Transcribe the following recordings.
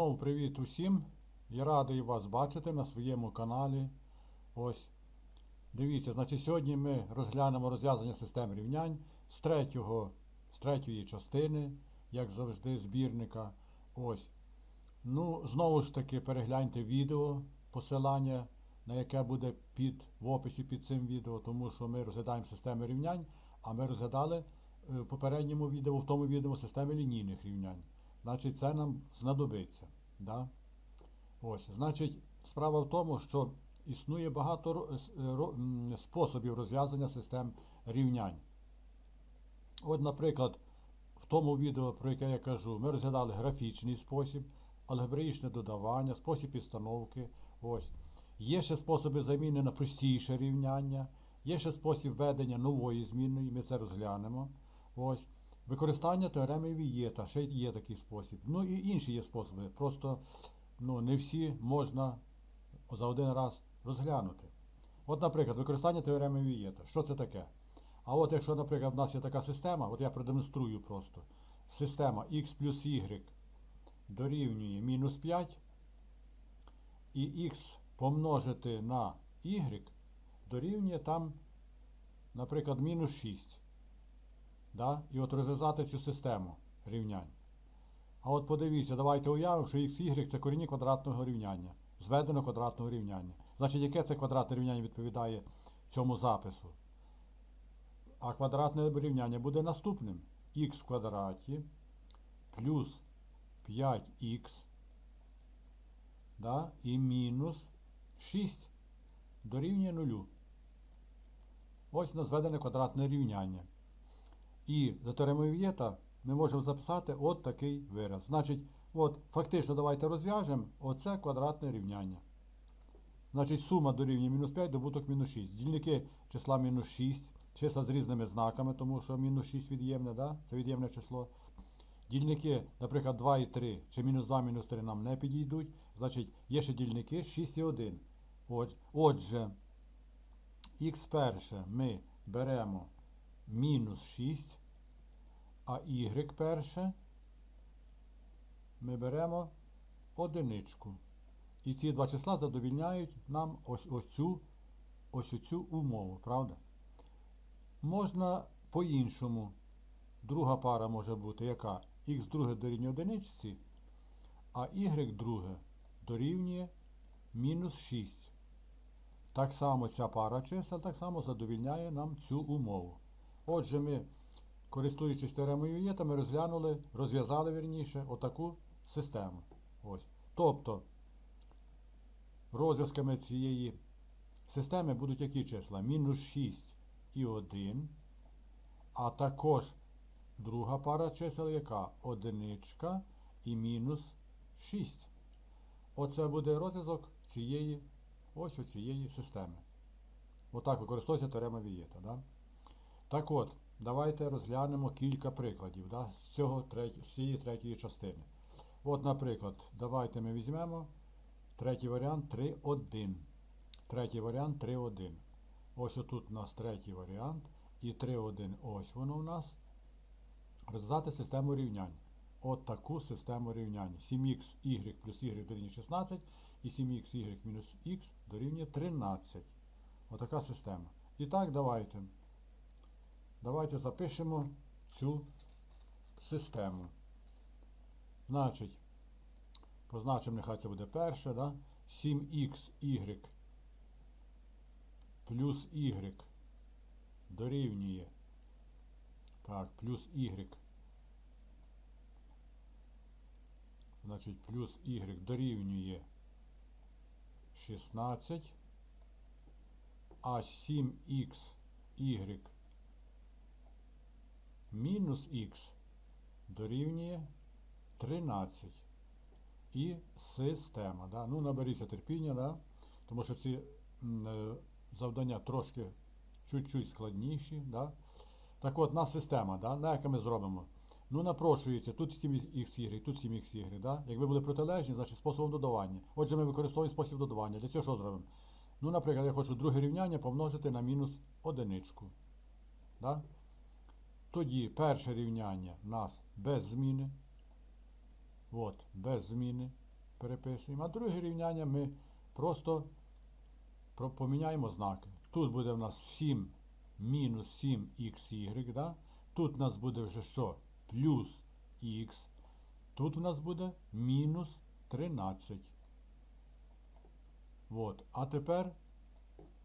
знову привіт усім. Я радий вас бачити на своєму каналі. Ось. Дивіться, значить, сьогодні ми розглянемо розв'язання систем рівнянь з, третього, з третьої частини, як завжди, збірника. Ось. Ну, знову ж таки, перегляньте відео, посилання, на яке буде під, в описі під цим відео, тому що ми розглядаємо системи рівнянь, а ми розглядали е, в попередньому відео, в тому відео системи лінійних рівнянь. Значить, це нам знадобиться. Да? Ось, значить, справа в тому, що існує багато способів розв'язання систем рівнянь. От, наприклад, в тому відео, про яке я кажу, ми розглядали графічний спосіб, алгебраїчне додавання, спосіб підстановки. Ось. Є ще способи заміни на простіше рівняння, є ще спосіб ведення нової змінної, ми це розглянемо. Ось. Використання теореми Вієта, ще є такий спосіб. Ну і інші є способи. Просто ну, не всі можна за один раз розглянути. От, наприклад, використання теореми Вієта. Що це таке? А от якщо, наприклад, в нас є така система, от я продемонструю просто. Система x плюс y дорівнює мінус 5, і x помножити на y дорівнює там, наприклад, мінус 6. Да? І от розв'язати цю систему рівнянь. А от подивіться, давайте уявимо, що x, y це корінні квадратного рівняння, зведено квадратного рівняння. Значить, яке це квадратне рівняння відповідає цьому запису? А квадратне рівняння буде наступним. х в квадраті плюс 5х да, і мінус 6 дорівнює 0. Ось назведене квадратне рівняння. І за теоремою ми можемо записати от такий вираз. Значить, от, фактично давайте розв'яжемо оце квадратне рівняння. Значить, сума дорівнює мінус 5, добуток мінус 6. Дільники числа мінус 6, числа з різними знаками, тому що мінус 6 від'ємне, да? це від'ємне число. Дільники, наприклад, 2 і 3, чи мінус 2, мінус 3 нам не підійдуть. Значить, є ще дільники 6 і 1. Отже, отже х перше ми беремо мінус 6, а y перше ми беремо одиничку. І ці два числа задовільняють нам ось, ось цю ось цю умову, правда? Можна по-іншому. Друга пара може бути яка? Х друге дорівнює одиничці, а y друге дорівнює мінус 6. Так само ця пара чисел так само задовільняє нам цю умову. Отже, ми, користуючись теоремою Єта, ми розглянули, розв'язали вірніше отаку систему. Ось. Тобто, розв'язками цієї системи будуть які числа? Мінус 6 і 1, а також друга пара чисел, яка одиничка і мінус 6. Оце буде розв'язок цієї ось у цієї системи. Отак використовується теорема Вієта. Да? Так от, давайте розглянемо кілька прикладів да, з, цього, з цієї третьої частини. От, наприклад, давайте ми візьмемо третій варіант 3.1. Третій варіант 3.1. Ось отут у нас третій варіант. І 3.1 ось воно у нас. Розв'язати систему рівнянь. От таку систему рівнянь. 7х y плюс y дорівнює 16 і 7х y мінус х дорівнює 13. Отака система. І так, давайте. Давайте запишемо цю систему. Значить, позначимо, нехай це буде перше, да? 7х y плюс y дорівнює. Так, плюс y. Значить, плюс y дорівнює 16, а 7х y мінус х дорівнює 13. І система. Да? Ну, наберіться терпіння, да? тому що ці е, завдання трошки чуть-чуть складніші. Да? Так от, нас система, да? на яку ми зробимо? Ну, напрошується, тут 7xy, тут 7xy. Да? Якби були протилежні, значить способом додавання. Отже, ми використовуємо спосіб додавання. Для цього що зробимо? Ну, наприклад, я хочу друге рівняння помножити на мінус одиничку. Да? Тоді перше рівняння у нас без зміни. От, без зміни. переписуємо. А друге рівняння ми просто поміняємо знаки. Тут буде в нас 7 мінус 7xy, да? тут у нас буде вже що? Плюс х. Тут в нас буде мінус 13. От. А тепер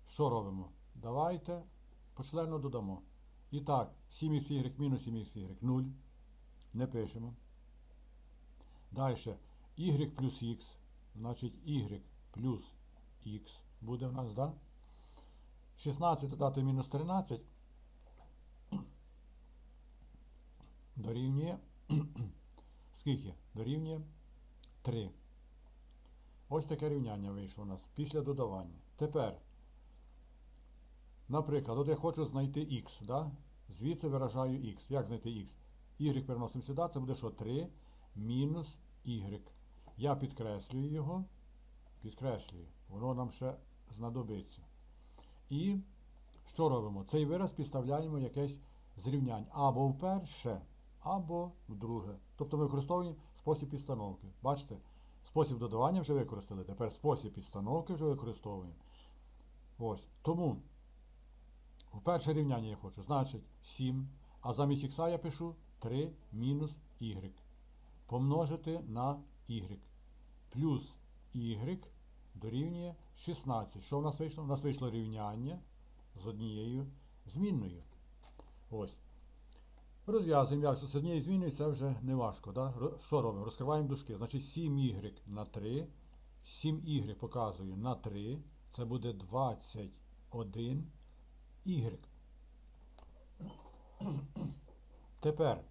що робимо? Давайте почленно додамо. І так, 7xy мінус 7xy 0. Не пишемо. Далі. y плюс x. Значить y плюс x буде в нас, да? 16 додати мінус 13 дорівнює скільки? Дорівнює 3. Ось таке рівняння вийшло у нас після додавання. Тепер, наприклад, от я хочу знайти x, да? звідси виражаю x. Як знайти x? Y переносимо сюди, це буде що? 3 мінус y. Я підкреслюю його, підкреслюю, воно нам ще знадобиться. І що робимо? Цей вираз підставляємо якесь зрівняння або в перше, або в друге. Тобто ми використовуємо спосіб підстановки. Бачите? Спосіб додавання вже використали, тепер спосіб підстановки вже використовуємо. Ось. Тому в перше рівняння я хочу, значить 7, а замість х я пишу 3 мінус y. Помножити на y. Плюс y дорівнює 16. Що в нас вийшло? У нас вийшло рівняння з однією змінною. Ось. Розв'язуємо як з однією зміною, це вже не важко. Да? Що робимо? Розкриваємо дужки. Значить 7y на 3. 7y показую на 3. Це буде 21 y. Тепер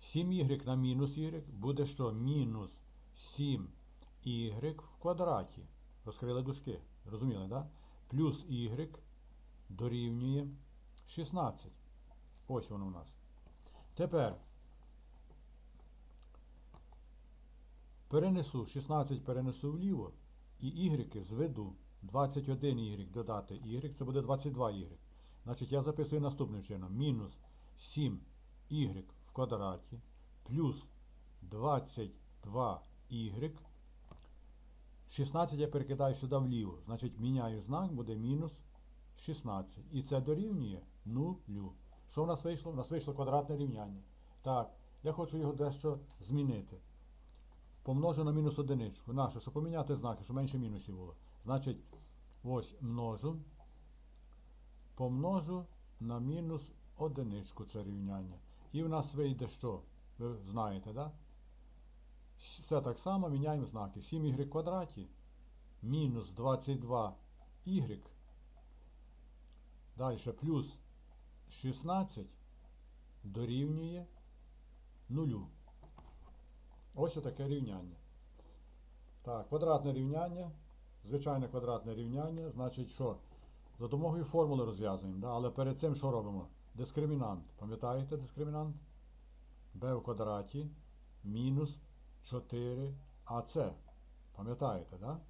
7y на мінус y буде що? Мінус 7y в квадраті. Розкрили дужки. Розуміли? Да? Плюс y дорівнює 16. Ось воно у нас. Тепер перенесу 16 перенесу вліво і y зведу. 21 y додати y, це буде 22 y. Значить, я записую наступним чином. Мінус 7 y в квадраті плюс 22 y. 16 я перекидаю сюди вліво. Значить, міняю знак, буде мінус 16. І це дорівнює нулю. Що в нас вийшло? У нас вийшло квадратне рівняння. Так, я хочу його дещо змінити. Помножу на мінус одиничку. Наше, щоб поміняти знаки, щоб менше мінусів було. Значить, ось множу. Помножу на мінус одиничку це рівняння. І в нас вийде що? Ви знаєте? Да? Все так само міняємо знаки. 7y квадраті мінус 22y. Далі плюс 16 дорівнює 0. Ось отаке рівняння. Так, квадратне рівняння. Звичайне квадратне рівняння. Значить, що? За допомогою формули розв'язуємо. Да? Але перед цим що робимо? Дискримінант. Пам'ятаєте дискримінант? b в квадраті мінус 4ac. Пам'ятаєте, так? Да?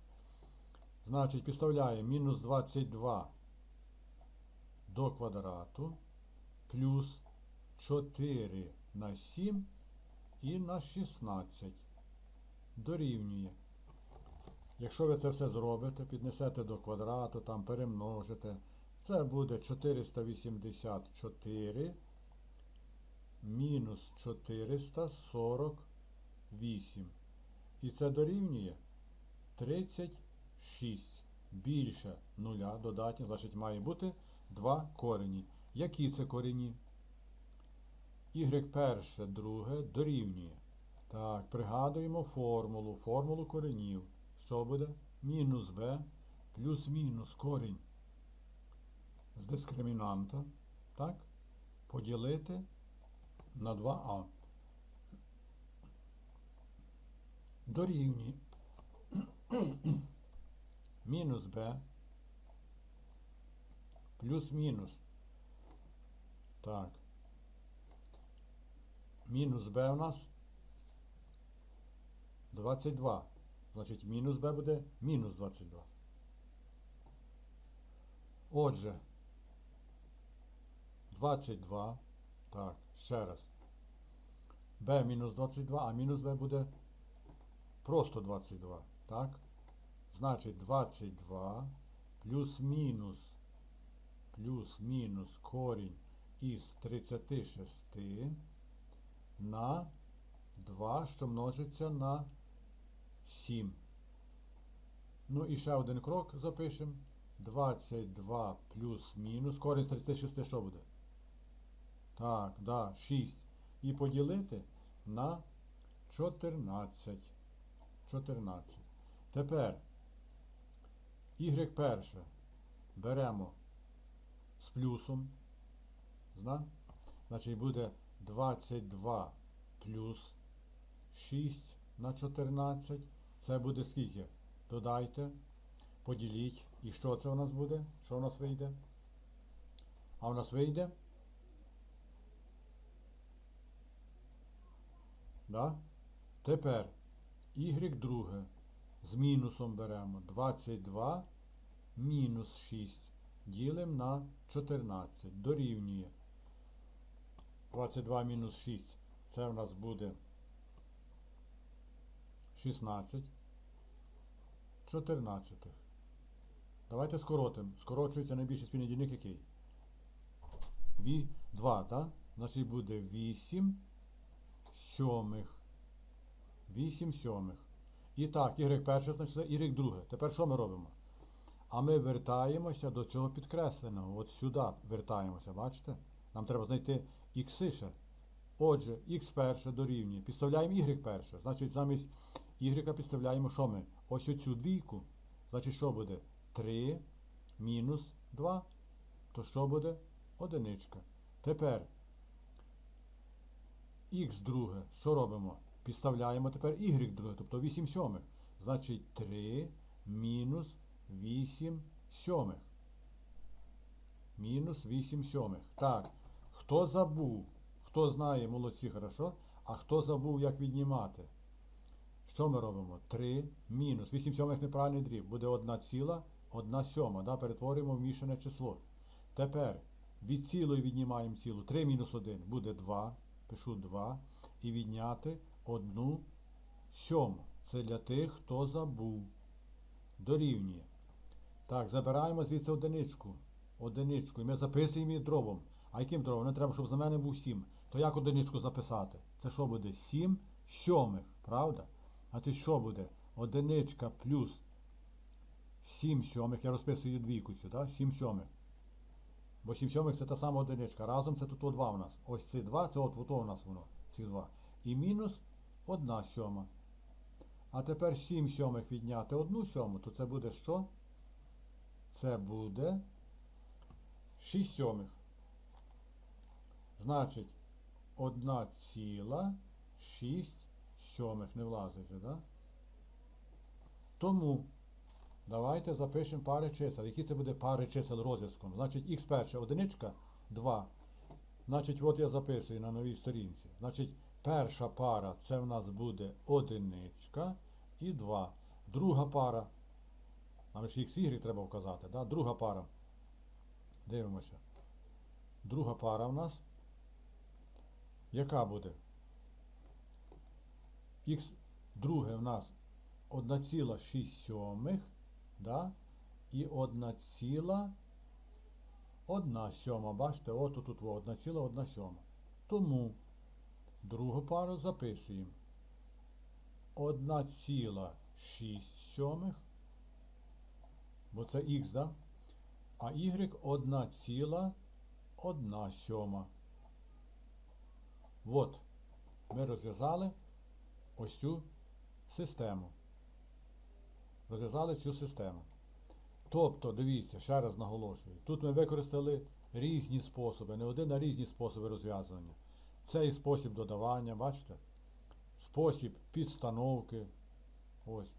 Значить, підставляємо мінус 22 до квадрату плюс 4 на 7 і на 16 дорівнює. Якщо ви це все зробите, піднесете до квадрату, там перемножите, це буде 484 мінус 448. І це дорівнює 36 більше нуля додатні, значить має бути два корені. Які це корені? Y перше, друге дорівнює. Так, пригадуємо формулу, формулу коренів. Що буде? Мінус b плюс мінус корінь з дискримінанта. Так? Поділити на 2а. Дорівнює мінус b плюс мінус. Так. Мінус b у нас 22. Значить, мінус b буде мінус 22. Отже, 22. Так, ще раз. b мінус 22, а мінус b буде Просто 22. Так? Значить 22 плюс-мінус плюс-мінус корінь із 36 на 2, що множиться на 7. Ну і ще один крок запишемо. 22 плюс-мінус. Корінь з 36 що буде? Так, да, 6. І поділити на 14. 14. Тепер y перше беремо з плюсом. Зна? Значить буде 22 плюс 6 на 14. Це буде скільки? Додайте, поділіть. І що це у нас буде? Що у нас вийде? А у нас вийде? Да? Тепер y друге з мінусом беремо 22 мінус 6 ділимо на 14. Дорівнює. 22 мінус 6. Це у нас буде 16. 14. Давайте скоротимо. Скорочується найбільший спільний дільник який? 2, так? Значить буде 8 сьомих. 8 сьомих. І так, y перше знайшли, y друге. Тепер що ми робимо? А ми вертаємося до цього підкресленого. От сюди вертаємося, бачите? Нам треба знайти ікси ще. Отже, х перше дорівнює. Підставляємо y перше. Значить, замість y підставляємо що ми? Ось оцю двійку. Значить, що буде? 3 мінус 2. То що буде? Одиничка. Тепер х друге. Що робимо? Підставляємо тепер y друге, тобто 8 сьомих. Значить 3 мінус 8 сьомих. Мінус 8 сьомих. Так. Хто забув? Хто знає, молодці, хорошо? А хто забув, як віднімати? Що ми робимо? 3 мінус. 8 сьомих неправильний дріб. Буде 1 ціла, 1 сьома. Да? Перетворюємо в мішане число. Тепер від цілої віднімаємо цілу. 3 мінус 1 буде 2. Пишу 2. І відняти 1 сьому. Це для тих, хто забув. Дорівнює. Так, забираємо звідси одиничку. Одиничку. І ми записуємо її дробом. А яким дробом? Не треба, щоб за мене був 7. То як одиничку записати? Це що буде? 7 сьомих, правда? А це що буде? Одиничка плюс 7 сьомих. Я розписую двійку цю, так? 7 сьомих. Бо 7 сьомих це та сама одиничка. Разом це тут 2 у нас. Ось ці 2, це от, у нас воно. Ці 2. І мінус 1 сьома. А тепер 7 сьомих відняти 1 сьому, то це буде що? Це буде 6 сьомих. Значить, 1 ціла 6 сьомих не влазить же, да? Тому давайте запишемо пари чисел. Які це буде пари чисел розв'язком? Значить, х перше одиничка 2. Значить, от я записую на новій сторінці. Значить, перша пара це в нас буде одиничка і 2. Друга пара. Нам ж х y треба вказати. Да? Друга пара. Дивимося. Друга пара в нас. Яка буде? Х друге в нас 1,6 сьомих, да? і 1,1 сьома. Бачите, от тут 1,1 сьома. Тому другу пару записуємо. 1,6 сьомих, бо це х, да? а y 1,1 сьома. От, ми розв'язали ось цю систему. Розв'язали цю систему. Тобто, дивіться, ще раз наголошую, тут ми використали різні способи, не один, а різні способи розв'язування. Це і спосіб додавання, бачите? Спосіб підстановки. Ось.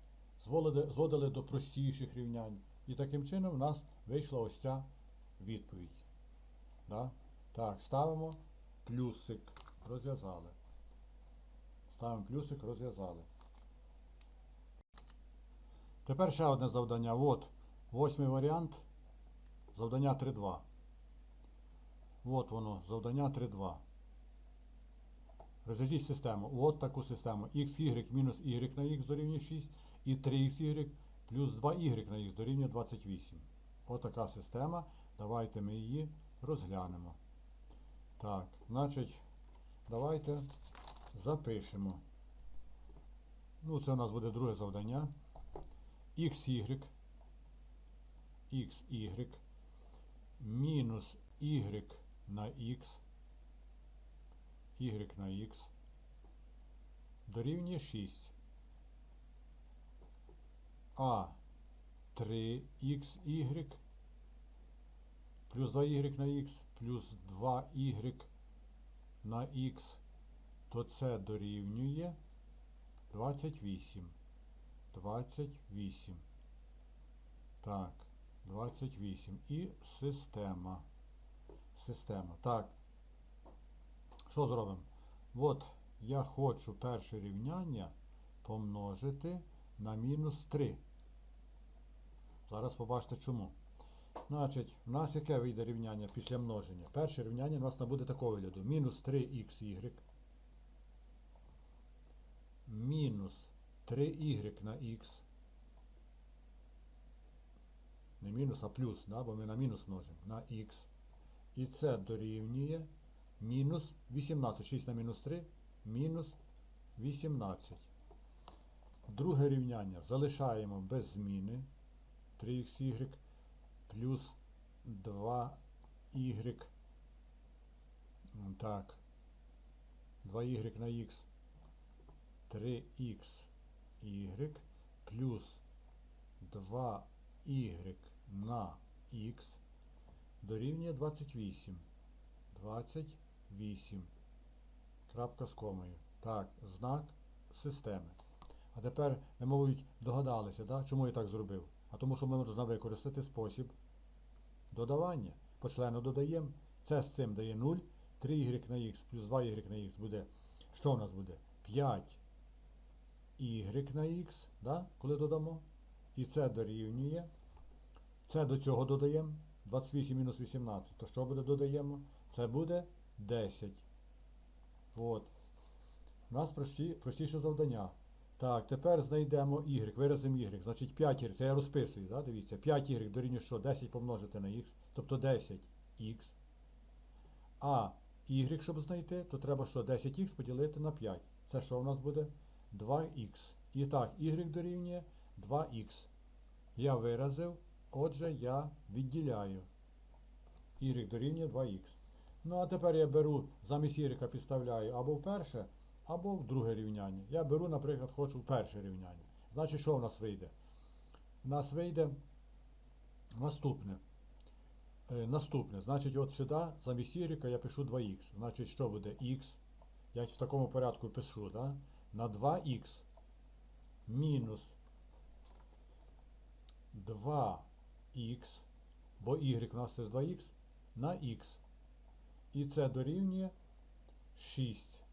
Зводили, зводили до простіших рівнянь. І таким чином в нас вийшла ось ця відповідь. Да? Так, ставимо плюсик. Розв'язали. Ставимо плюсик, розв'язали. Тепер ще одне завдання. От, восьмий варіант. Завдання 3.2. От воно, завдання 3.2. Розв'яжіть систему. От таку систему. xy мінус y на х дорівнює 6 і 3xy плюс 2y на х дорівнює 28. От така система. Давайте ми її розглянемо. Так, значить, давайте запишемо. Ну, це у нас буде друге завдання. xy xy мінус y на x y на x дорівнює 6. А 3xy плюс 2y на x плюс 2y на x, то це дорівнює 28. 28. Так, 28. І система. Система. Так. Що зробимо? От я хочу перше рівняння помножити на мінус 3. Зараз побачите чому. Значить, у нас яке вийде рівняння після множення? Перше рівняння у нас набуде такого вигляду. Мінус 3xy. Мінус 3y на х. Не мінус, а плюс, да? бо ми на мінус множимо. На х. І це дорівнює мінус 18. 6 на мінус 3. Мінус 18. Друге рівняння залишаємо без зміни. 3xy плюс 2y. Так. 2y на х. 3xy плюс 2y на х дорівнює 28. 28. Крапка з комою. Так, знак системи. А тепер, ви, мабуть, догадалися, да? чому я так зробив? А тому, що ми можна використати спосіб додавання. По члену додаємо. Це з цим дає 0. 3y на х плюс 2y на х буде. Що у нас буде? 5 y на х, да? коли додамо. І це дорівнює. Це до цього додаємо. 28 мінус 18. То що буде додаємо? Це буде 10. От. У нас прості, простіше завдання. Так, тепер знайдемо y, виразимо y. Значить 5 y, це я розписую, да? дивіться, 5 y дорівнює що? 10 помножити на x, тобто 10х. А y, щоб знайти, то треба що? 10х поділити на 5. Це що у нас буде? 2х. І так, y дорівнює 2х. Я виразив, отже, я відділяю. y дорівнює 2х. Ну, а тепер я беру, замість y підставляю або в перше, або в друге рівняння. Я беру, наприклад, хочу в перше рівняння. Значить, що в нас вийде? У нас вийде наступне. Е, наступне. Значить, от сюди замість y я пишу 2х. Значить, що буде х? Я в такому порядку пишу, да? На 2х мінус 2х, бо y у нас це ж 2х, на х. І це дорівнює 6.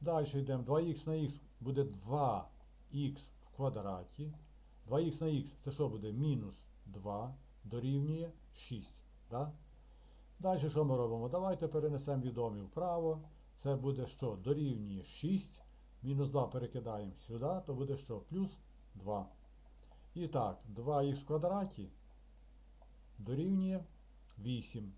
Далі йдемо. 2х на х буде 2х в квадраті. 2х на х це що буде? Мінус 2 дорівнює 6. Да? Далі що ми робимо? Давайте перенесемо відомі вправо. Це буде що? Дорівнює 6. Мінус 2 перекидаємо сюди, то буде що? Плюс 2. І так, 2х в квадраті дорівнює 8.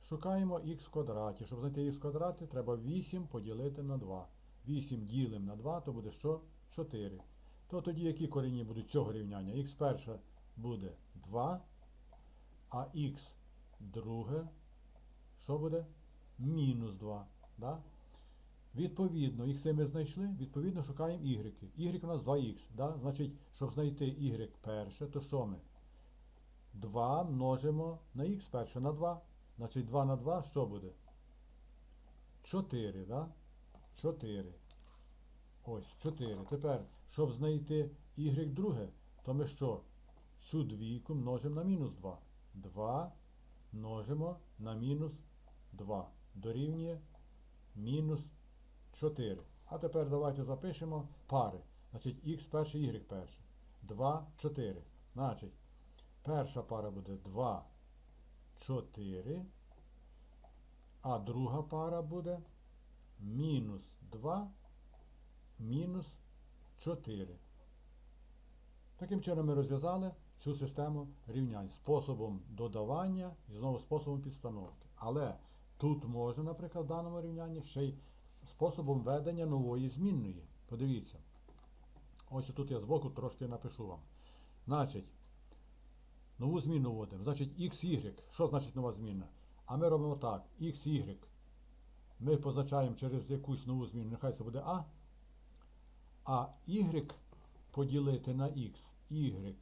Шукаємо х в квадраті. Щоб знайти х в квадраті, треба 8 поділити на 2. 8 ділимо на 2, то буде що? 4. То тоді які корені будуть цього рівняння? х перше буде 2, а х друге, що буде? Мінус 2. Да? Відповідно, х ми знайшли, відповідно шукаємо y. y у нас 2х. Да? Значить, щоб знайти y перше, то що ми? 2 множимо на х перше на 2. Значить 2 на 2 що буде? 4, да? 4. Ось, 4. Тепер, щоб знайти y друге, то ми що? Цю двійку множимо на мінус 2. 2 множимо на мінус 2. Дорівнює мінус 4. А тепер давайте запишемо пари. Значить, х перше, y перше. 2, 4. Значить, перша пара буде 2, 4. А друга пара буде мінус 2 мінус 4. Таким чином ми розв'язали цю систему рівнянь способом додавання і знову способом підстановки. Але тут можна, наприклад, в даному рівнянні ще й способом ведення нової змінної. Подивіться. Ось тут я збоку трошки напишу вам. Значить, нову зміну вводимо. Значить, XY. Що значить нова зміна? А ми робимо так. XY. Ми позначаємо через якусь нову зміну. Нехай це буде А. А Y поділити на X. Y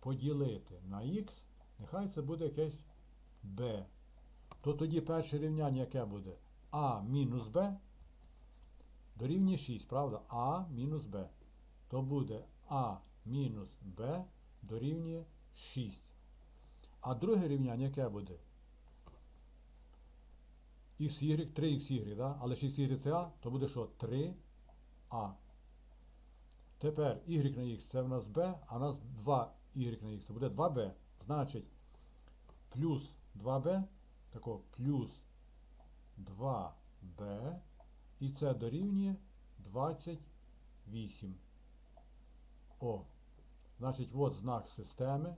поділити на X. Нехай це буде якесь B. То тоді перше рівняння яке буде? А мінус Б дорівнює 6, правда? А мінус Б. То буде А мінус Б дорівнює 6. А друге рівняння яке буде? XY, 3XY, да? але 6Y це А, то буде що? 3А. Тепер y на x це в нас b, а у нас 2 y на x, це буде 2b. Значить, плюс 2b, тако плюс 2b, і це дорівнює 28. О. Значить, от знак системи.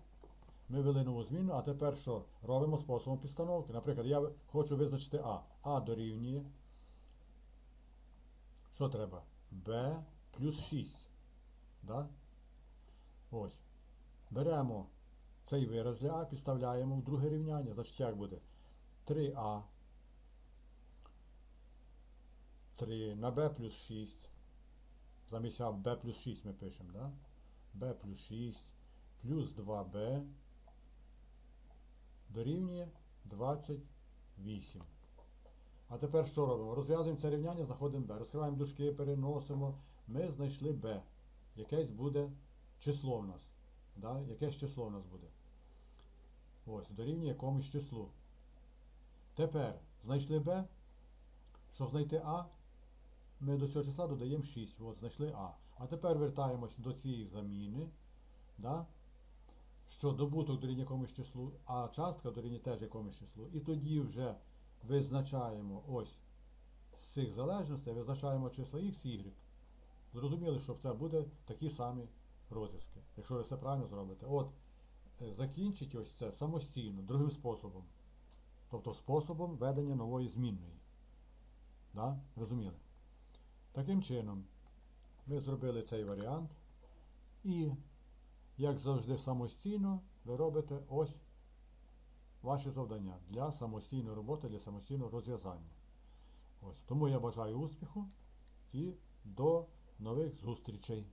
Ми ввели нову зміну, а тепер що? Робимо способом підстановки. Наприклад, я хочу визначити А. А дорівнює. Що треба? b плюс 6. Да? Ось. Беремо цей вираз для А, підставляємо в друге рівняння. Значить, як буде? 3А. 3 на b плюс 6. Замість b плюс 6 ми пишемо, да? b плюс 6 плюс 2b дорівнює 28. А тепер що робимо? Розв'язуємо це рівняння, знаходимо b. Розкриваємо дужки, переносимо. Ми знайшли b. Якесь буде число в нас. Да? Якесь число в нас буде. Ось, дорівнює якомусь числу. Тепер знайшли b. Щоб знайти А, ми до цього числа додаємо 6. От, знайшли А. А тепер вертаємось до цієї заміни. Да? Що добуток дорівнює якомусь числу, а частка дорівнює теж якомусь числу. І тоді вже визначаємо ось з цих залежностей, визначаємо числа X і Y. Зрозуміли, що це буде такі самі розв'язки, якщо ви все правильно зробите. От, е, закінчить ось це самостійно, другим способом. Тобто способом ведення нової змінної. Да? Розуміли? Таким чином, ми зробили цей варіант. І, як завжди, самостійно ви робите ось ваші завдання для самостійної роботи, для самостійного розв'язання. Ось. Тому я бажаю успіху і до нових зустрічей.